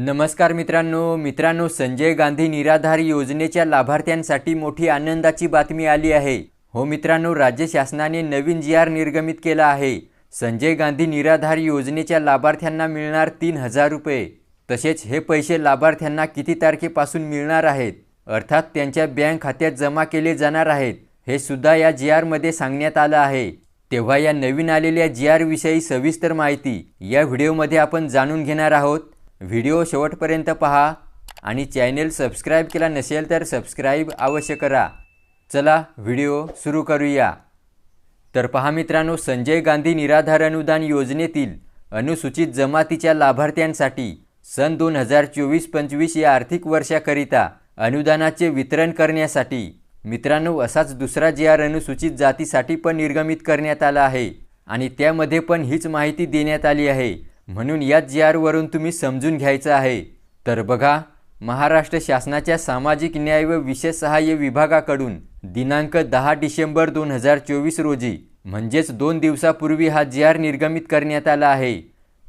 नमस्कार मित्रांनो मित्रांनो संजय गांधी निराधार योजनेच्या लाभार्थ्यांसाठी मोठी आनंदाची बातमी आली आहे. हो मित्रांनो राज्य शासनाने नवीन जी आर निर्गमित केला आहे. संजय गांधी निराधार योजनेच्या लाभार्थ्यांना मिळणार तीन हजार रुपये. तसेच हे पैसे लाभार्थ्यांना किती तारखेपासून मिळणार आहेत? अर्थात त्यांच्या बँक खात्यात जमा केले जाणार आहेत हे सुद्धा या जी आरमध्ये सांगण्यात आलं आहे. तेव्हा या नवीन आलेल्या जी आरविषयी सविस्तर माहिती या व्हिडिओमध्ये आपण जाणून घेणार आहोत. व्हिडिओ शेवटपर्यंत पहा आणि चॅनेल सबस्क्राईब केला नसेल तर सबस्क्राईब अवश्य करा. चला व्हिडिओ सुरू करूया. तर पहा मित्रांनो संजय गांधी निराधार अनुदान योजनेतील अनुसूचित जमातीच्या लाभार्थ्यांसाठी सन दोन हजार चोवीस पंचवीस या आर्थिक वर्षाकरिता अनुदानाचे वितरण करण्यासाठी मित्रांनो असाच दुसरा जे आर अनुसूचित जातीसाठी पण निर्गमित करण्यात आला आहे आणि त्यामध्ये पण हीच माहिती देण्यात आली आहे. म्हणून या जी आरवरून तुम्ही समजून घ्यायचं आहे. तर बघा महाराष्ट्र शासनाच्या सामाजिक न्याय व विशेष सहाय्य विभागाकडून दिनांक दहा डिसेंबर दोन हजार चोवीस रोजी म्हणजेच दोन दिवसापूर्वी हा जी आर निर्गमित करण्यात आला आहे.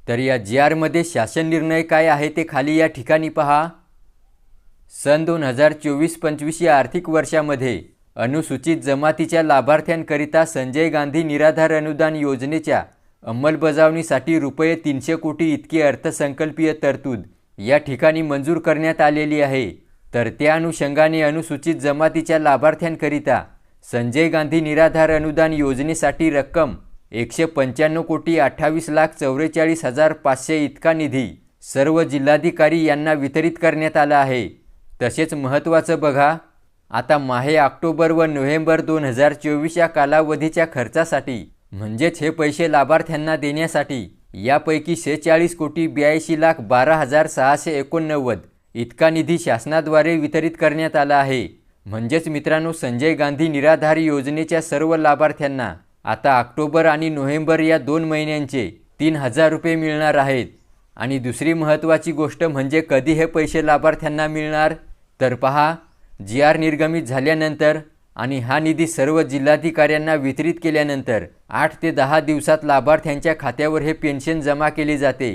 तर या जी आरमध्ये शासन निर्णय काय आहे ते खाली या ठिकाणी पहा. सन दोन हजार चोवीस पंचवीस या आर्थिक वर्षामध्ये अनुसूचित जमातीच्या लाभार्थ्यांकरिता संजय गांधी निराधार अनुदान योजनेच्या अंमलबजावणीसाठी रुपये तीनशे कोटी इतकी अर्थसंकल्पीय तरतूद या ठिकाणी मंजूर करण्यात आलेली आहे. तर त्या अनुषंगाने अनुसूचित जमातीच्या लाभार्थ्यांकरिता संजय गांधी निराधार अनुदान योजनेसाठी रक्कम एकशे पंच्याण्णव कोटी अठ्ठावीस लाख चौवेचाळीस हजार पाचशे इतका निधी सर्व जिल्हाधिकारी यांना वितरित करण्यात आला आहे. तसेच महत्त्वाचं बघा आता माहे ऑक्टोबर व नोव्हेंबर दोन हजार चोवीस या कालावधीच्या खर्चासाठी म्हणजेच हे पैसे लाभार्थ्यांना देण्यासाठी यापैकी शेहेचाळीस कोटी ब्याऐंशी लाख बारा हजार सहाशे एकोणनव्वद इतका निधी शासनाद्वारे वितरित करण्यात आला आहे. म्हणजेच मित्रांनो संजय गांधी निराधार योजनेच्या सर्व लाभार्थ्यांना आता ऑक्टोबर आणि नोव्हेंबर या दोन महिन्यांचे तीन हजार रुपये मिळणार आहेत. आणि दुसरी महत्त्वाची गोष्ट म्हणजे कधी हे पैसे लाभार्थ्यांना मिळणार? तर पहा जी आर निर्गमित झाल्यानंतर आणि हा निधी सर्व जिल्हाधिकाऱ्यांना वितरित केल्यानंतर आठ ते दहा दिवसात लाभार्थ्यांच्या खात्यावर हे पेन्शन जमा केले जाते.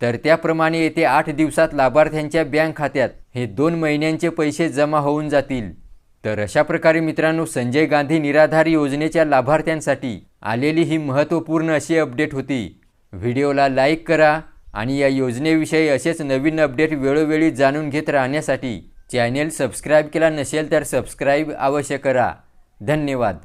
तर त्याप्रमाणे येते आठ दिवसात लाभार्थ्यांच्या बँक खात्यात हे दोन महिन्यांचे पैसे जमा होऊन जातील. तर अशा प्रकारे मित्रांनो संजय गांधी निराधार योजनेच्या लाभार्थ्यांसाठी आलेली ही महत्त्वपूर्ण अशी अपडेट होती. व्हिडिओला लाईक करा आणि या योजनेविषयी असेच नवीन अपडेट वेळोवेळी जाणून घेत राहण्यासाठी चॅनेल सबस्क्राईब केला नसेल तर सबस्क्राईब अवश्य करा. धन्यवाद.